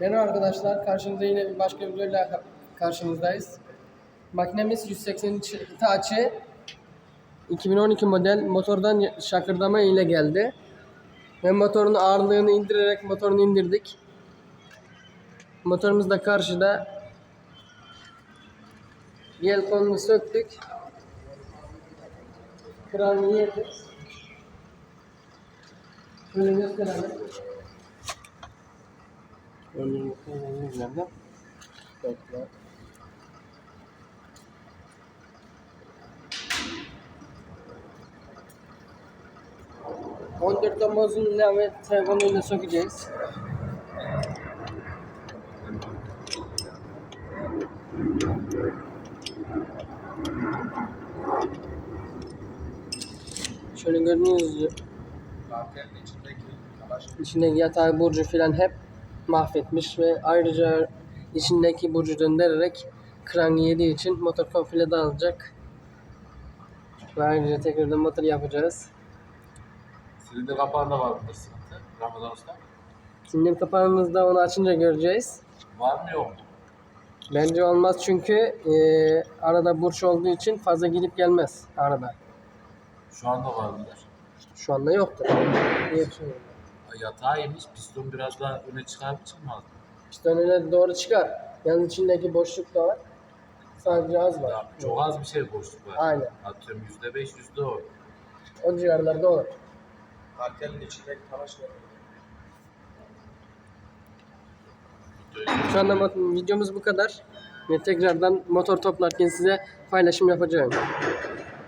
Merhaba arkadaşlar, karşınızda yine bir başka videoyla karşınızdayız. Makinemiz 183 Hitachi 2012 model motordan şakırdama ile geldi. Ve motorun ağırlığını indirerek motorunu indirdik. Motorumuz da karşıda. Yel kolunu söktük. Kranı yedik. Şöyle gösterelim. Örneğin nerede? Bekle. On dört Temmuz'un ve telefonuyla sökeceğiz. Şöyle gördüğünüz gibi içindeki yatay burcu filan hep mahvetmiş ve ayrıca içindeki burcu döndürerek kran yediği için motor komple dağılacak. Ve ayrıca tekrardan motor yapacağız. silindir kapağında var burada sıkıntı. Ramazan Usta. Silindir kapağımızda onu açınca göreceğiz. Var mı yok mu? Bence olmaz çünkü eee, arada burç olduğu için fazla gidip gelmez arada. Şu anda var mıdır? Şu anda yoktur. Diye bir Yatağı yemiş, piston biraz daha öne çıkar mı çıkmaz mı? Piston öne doğru çıkar. Yalnız içindeki boşluk da var. Sadece az var. Ya, çok az bir şey boşluk var. Aynen. Atıyorum yüzde beş, yüzde on. O civarlarda olur. Arkelin içindeki talaş var. Şu anda videomuz bu kadar. Ve tekrardan motor toplarken size paylaşım yapacağım.